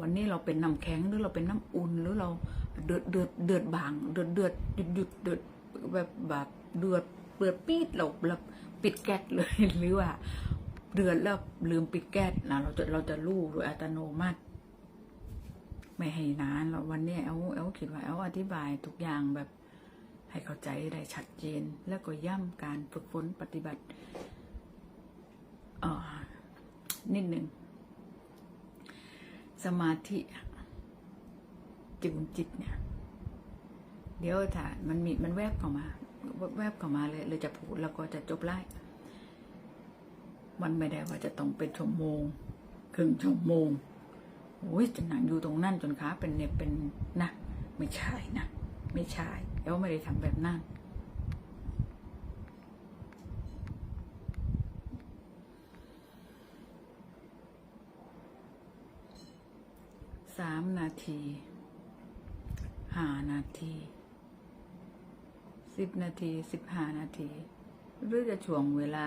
วันนี้เราเป็นน้ำแข็งหรือเราเป็นน้ำอุ่นหรือเราเดือดเดือดเดือดบาง เดือดเดือดหยุดหยุดเดือดแบบแบบเดือดเดือดปีดเราเราปิดแก๊สเลยหรือว่า เดือดแล้วลืมปิดแก๊สนะเราจะเราจะรู้โดยอัตโนมัติ ไม่ให้นานเราวันนี้เอาเอาคิดว่าเอาอธิบายทุกอย่างแบบให้เข้าใจได้ชัดเจน แล้วก็ย่ำการฝึกฝนปฏิบัติเออนิดหนึ่ง สมาธิจูนจิตเนี่ย เดี๋ยวถ้ามันมีมันแวบเข้ามา แวบเข้ามาเลยเลยจะพูดแล้วก็จะจบไล่มันไม่ได้ว่าจะต้องเป็นชั่วโมงครึ่งชั่วโมงโอ้ยจะนั่งอยู่ตรงนั้นจนขาเป็นเน็บเป็นนะไม่ใช่นะไม่ใช่แล้วไม่ได้ทำแบบนั้น สามนาทีห้านาทีสิบนาทีสิบห้านาที หรือจะช่วงเวลา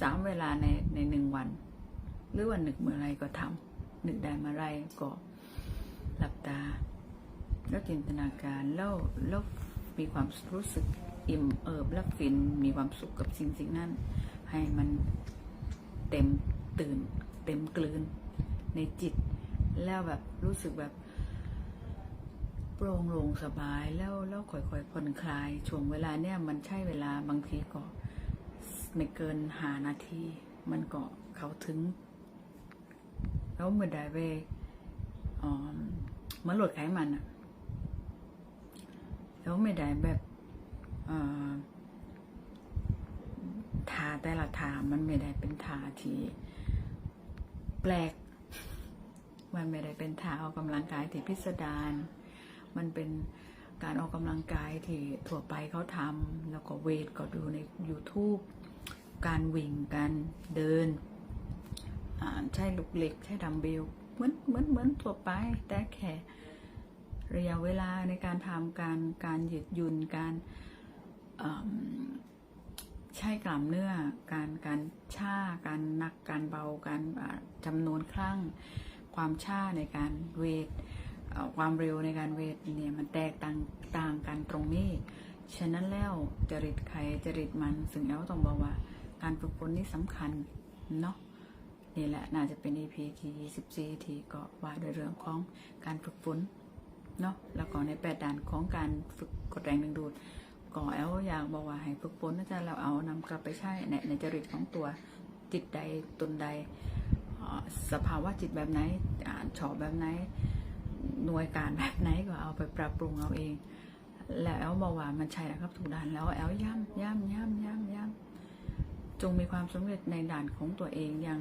สามเวลาในในหนึ่งวัน หรือวันหนึกเมื่อไรก็ทำนึกได้เมื่อไรก็หลับตา แล้วจินตนาการแล้วแล้วมีความรู้สึกอิ่มเอิบและฟินมีความสุขกับสิ่งสิ่งนั้น ให้มันเต็มตื่น เต็มกลืนในจิต แล้วแบบรู้สึกแบบ โปร่งโล่งสบายแล้วแล้วค่อยๆผ่อนคลายช่วงเวลาเนี่ยมันใช่เวลาบางทีก็ไม่เกินหานาที มันก็เขาถึง แล้วเมื่อใดเวอ๋อหมันลดไขมันอะแล้วไม่ได้แบบทาแต่ละทามันไม่ได้เป็นทาที่ แปลก มันไม่ได้เป็นทาออกกำลังกายที่พิสดาร มันเป็นการออกกำลังกายที่ทั่วไปเขาทำแล้วก็เวทก็ดูใน YouTube การวิ่งการเดิน ใช้ลูกเหล็กใช้ดัมเบลเหมือนเหมือนเหมือนทั่วไป แต่แค่ระยะเวลาในการทำการการหยุดยุนการ ใช้กล้ามเนื้อ การการช่าการหนักการเบาการอ่าจำนวนครั้ง ความช่าในการเวทความเร็วในการเวทเนี่ยมันแตกต่างต่างกันตรงนี้ ฉะนั้นแล้วจริตใครจริตมันซึ่งแอลต้องบอกว่า การฝึกฝนนี่สำคัญเนาะนี่แหละน่าจะเป็น EP ที่ 24 ที่ก็ว่าด้วยเรื่องของการฝึกฝนเนาะแล้วก็ในแปดด่านของการฝึกกดแรงดึงดูด ก็แอลอยากบอกว่าให้ฝึกฝนนะจ๊ะเราเอานำกลับไปใช้ในในจริตของตัวจิตใดตนใดสภาวะจิตแบบไหนอ่านชอบแบบไหนหน่วยการแบบไหนก็เอาไปปรับปรุงเอาเอง แล้วแอลบอกว่ามันใช่แล้วครับทุกด่านแล้วแอลย้ำย้ำย้ำย้ำย้ำจงมีความสำเร็จในด่านของตัวเองอย่าง